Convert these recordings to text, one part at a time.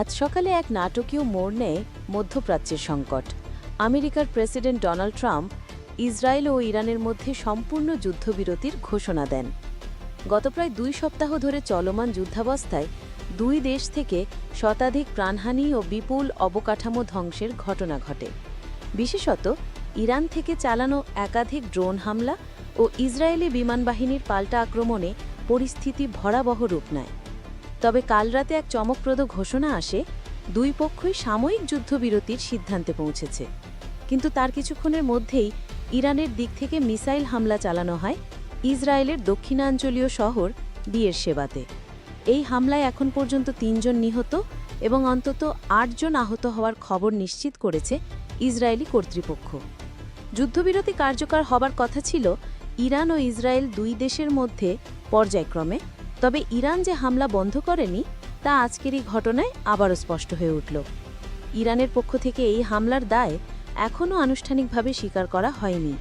আজ সকালে এক নাটকীয় মোড় নেয় মধ্যপ্রাচ্যের সংকট। আমেরিকার প্রেসিডেন্ট ডোনাল্ড ট্রাম্প ইসরায়েল ও ইরানের মধ্যে সম্পূর্ণ যুদ্ধবিরতির ঘোষণা দেন। গত প্রায় দুই সপ্তাহ ধরে চলমান যুদ্ধাবস্থায় দুই দেশ থেকে শতাধিক প্রাণহানি ও বিপুল অবকাঠামো ধ্বংসের ঘটনা ঘটে। বিশেষত, ইরান থেকে চালানো একাধিক ড্রোন হামলা ও ইসরায়েলি বিমানবাহিনীর পাল্টা আক্রমণে পরিস্থিতি ভয়াবহ রূপ নেয়। তবে কাল রাতে এক চমকপ্রদ ঘোষণা আসে, দুই পক্ষই সাময়িক যুদ্ধবিরতির সিদ্ধান্তে পৌঁছেছে। কিন্তু তার কিছুক্ষণের মধ্যেই ইরানের দিক থেকে মিসাইল হামলা চালানো হয় ইসরায়েলের দক্ষিণাঞ্চলীয় শহর বিয়ের সেবাতে। এই হামলায় এখন পর্যন্ত তিনজন নিহত এবং অন্তত আটজন আহত হওয়ার খবর নিশ্চিত করেছে ইসরায়েলি কর্তৃপক্ষ। যুদ্ধবিরতি কার্যকর হবার কথা ছিল, ইরান ও ইসরায়েল দুই দেশের মধ্যে পর্যায়ক্রমে তবে ইরান যে হামলা বন্ধ করেনি, তা আজকের এই ঘটনায় আবারও স্পষ্ট হয়ে উঠল। ইরানের পক্ষ থেকে এই হামলার দায় এখনও আনুষ্ঠানিকভাবে স্বীকার করা হয়নি।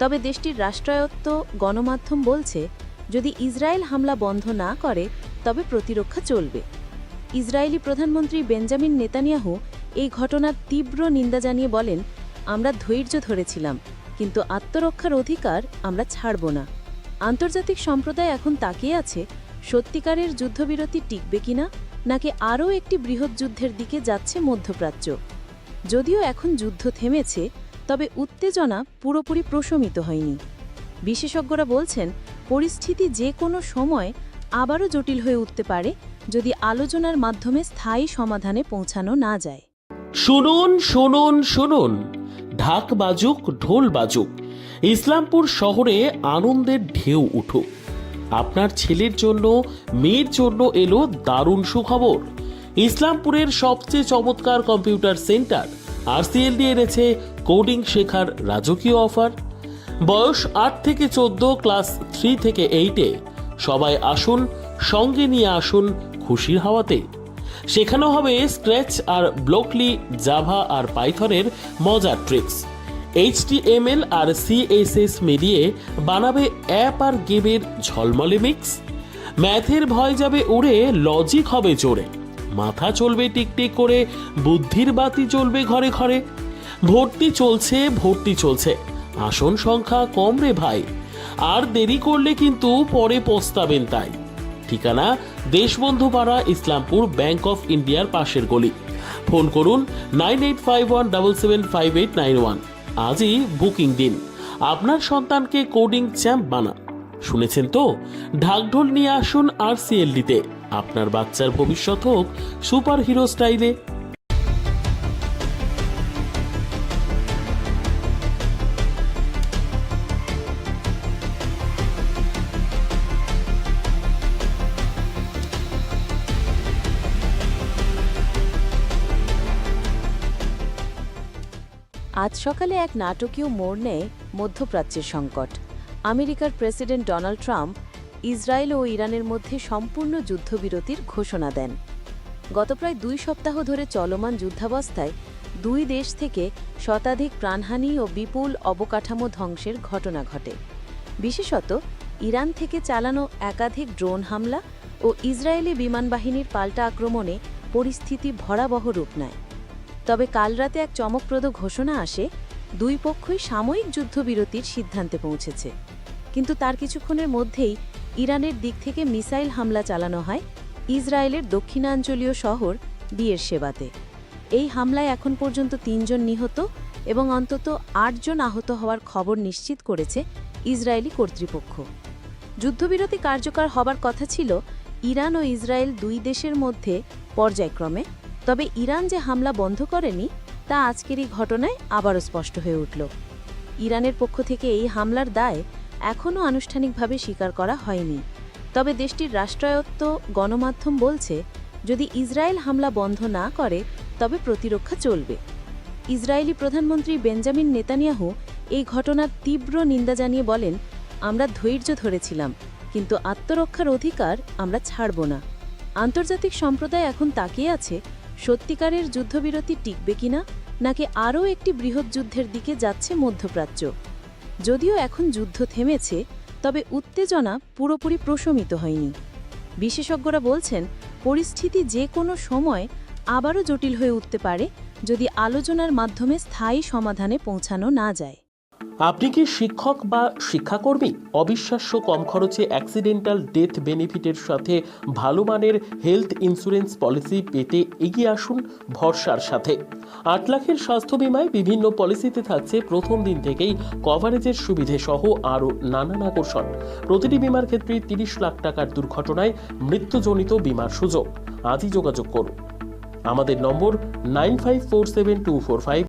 তবে দেশটির রাষ্ট্রায়ত্ত গণমাধ্যম বলছে, যদি ইসরায়েল হামলা বন্ধ না করে, তবে প্রতিরক্ষা চলবে। ইসরায়েলি প্রধানমন্ত্রী বেঞ্জামিন নেতানিয়াহু এই ঘটনার তীব্র নিন্দা জানিয়ে বলেন, আমরা ধৈর্য ধরেছিলাম, কিন্তু আত্মরক্ষার অধিকার আমরা ছাড়ব না। আন্তর্জাতিক সম্প্রদায় এখন তাকিয়ে আছে সত্যিকারের যুদ্ধবিরতি টিকবে কিনা, নাকি আরও একটি বৃহৎ যুদ্ধের দিকে যাচ্ছে মধ্যপ্রাচ্য? যদিও এখন যুদ্ধ থেমেছে, তবে উত্তেজনা পুরোপুরি প্রশমিত হয়নি। বিশেষজ্ঞরা বলছেন, পরিস্থিতি যে কোনো সময় আবারও জটিল হয়ে উঠতে পারে যদি আলোচনার মাধ্যমে স্থায়ী সমাধানে পৌঁছানো না যায়। শুনুন শুনুন শুনুন। ঢাক বাজুক, ঢোল বাজুক। ইসলামপুর শহরে আনন্দের ঢেউ উঠুক। আপনার ছেলের জন্য, মেয়ের জন্য এলো দারুণ সুখবর। ইসলামপুরের সবচেয়ে চমৎকার কম্পিউটার সেন্টার আরসিএল দিয়ে এনেছে কোডিং শেখার রাজকীয় অফার। বয়স আট থেকে চোদ্দ, ক্লাস থ্রি থেকে এইটে। সবাই আসুন, সঙ্গে নিয়ে আসুন খুশির হাওয়াতে। শেখানো হবে স্ক্র্যাচ আর ব্লকলি, জাভা আর পাইথনের মজার ট্রিক্স। এইচটিএমএল আর সিএসএস মিলিয়ে বানাবে অ্যাপ আর গেমের ঝলমলে মিক্স ম্যাথের ভয় যাবে উড়ে লজিক হবে জোরে। মাথা চলবে টিকটিক করে, বুদ্ধির বাতি চলবে ঘরে ঘরে। ভর্তি চলছে ভর্তি চলছে। আসন সংখ্যা কম রে ভাই। আর দেরি করলে কিন্তু পরে পস্তাবেন তাই। ঠিকানা দেশবন্ধু পাড়া ইসলামপুর ব্যাংক অফ ইন্ডিয়ার পাশের গলি। ফোন করুন nine eight five one double seven five eight nine one আজই বুকিং দিন। আপনার সন্তানকে কোডিং চ্যাম্প বানান। শুনেছেন তো? ঢাকঢোল নিয়ে আসুন আর সিএলডিতে আপনার বাচ্চার ভবিষ্যৎ হোক সুপার হিরো স্টাইলে। আজ সকালে এক নাটকীয় মোড় নেয় মধ্যপ্রাচ্যের সংকট। আমেরিকার প্রেসিডেন্ট ডোনাল্ড ট্রাম্প ইসরায়েল ও ইরানের মধ্যে সম্পূর্ণ যুদ্ধবিরতির ঘোষণা দেন। গত প্রায় দুই সপ্তাহ ধরে চলমান যুদ্ধাবস্থায় দুই দেশ থেকে শতাধিক প্রাণহানি ও বিপুল অবকাঠামো ধ্বংসের ঘটনা ঘটে। বিশেষত, ইরান থেকে চালানো একাধিক ড্রোন হামলা ও ইসরায়েলি বিমানবাহিনীর পাল্টা আক্রমণে পরিস্থিতি ভয়াবহ রূপ নেয়। তবে কাল রাতে এক চমকপ্রদ ঘোষণা আসে, দুই পক্ষই সাময়িক যুদ্ধবিরতির সিদ্ধান্তে পৌঁছেছে। কিন্তু তার কিছুক্ষণের মধ্যেই ইরানের দিক থেকে মিসাইল হামলা চালানো হয় ইসরায়েলের দক্ষিণাঞ্চলীয় শহর বিয়ের সেবাতে। এই হামলায় এখন পর্যন্ত তিনজন নিহত এবং অন্তত আটজন আহত হওয়ার খবর নিশ্চিত করেছে ইসরায়েলি কর্তৃপক্ষ। যুদ্ধবিরতি কার্যকর হবার কথা ছিল, ইরান ও ইসরায়েল দুই দেশের মধ্যে পর্যায়ক্রমে তবে ইরান যে হামলা বন্ধ করেনি, তা আজকের এই ঘটনায় আবারও স্পষ্ট হয়ে উঠল। ইরানের পক্ষ থেকে এই হামলার দায় এখনও আনুষ্ঠানিকভাবে স্বীকার করা হয়নি। তবে দেশটির রাষ্ট্রায়ত্ত গণমাধ্যম বলছে, যদি ইসরায়েল হামলা বন্ধ না করে, তবে প্রতিরক্ষা চলবে। ইসরায়েলি প্রধানমন্ত্রী বেঞ্জামিন নেতানিয়াহু এই ঘটনার তীব্র নিন্দা জানিয়ে বলেন, আমরা ধৈর্য ধরেছিলাম, কিন্তু আত্মরক্ষার অধিকার আমরা ছাড়ব না। আন্তর্জাতিক সম্প্রদায় এখন তাকিয়ে আছে সত্যিকারের যুদ্ধবিরতি টিকবে কিনা, নাকি আরও একটি বৃহৎ যুদ্ধের দিকে যাচ্ছে মধ্যপ্রাচ্য? যদিও এখন যুদ্ধ থেমেছে, তবে উত্তেজনা পুরোপুরি প্রশমিত হয়নি। বিশেষজ্ঞরা বলছেন, পরিস্থিতি যে কোনো সময় আবারও জটিল হয়ে উঠতে পারে যদি আলোচনার মাধ্যমে স্থায়ী সমাধানে পৌঁছানো না যায়। আপনি কি শিক্ষক বা শিক্ষাকর্মী? অবিশ্বাস্য কম খরচে অ্যাক্সিডেন্টাল ডেথ বেনিফিটের সাথে ভালো মানের হেলথ ইন্স্যুরেন্স পলিসি পেতে এগিয়ে আসুন ভরসার সাথে। আট লাখের স্বাস্থ্য বিমায় বিভিন্ন পলিসিতে থাকছে প্রথম দিন থেকেই কভারেজের সুবিধে সহ আরও নানান আকর্ষণ। প্রতিটি বিমার ক্ষেত্রে তিরিশ লাখ টাকার দুর্ঘটনায় মৃত্যুজনিত বিমার সুযোগ। আজই যোগাযোগ করুন। আমাদের number nine five four seven two four five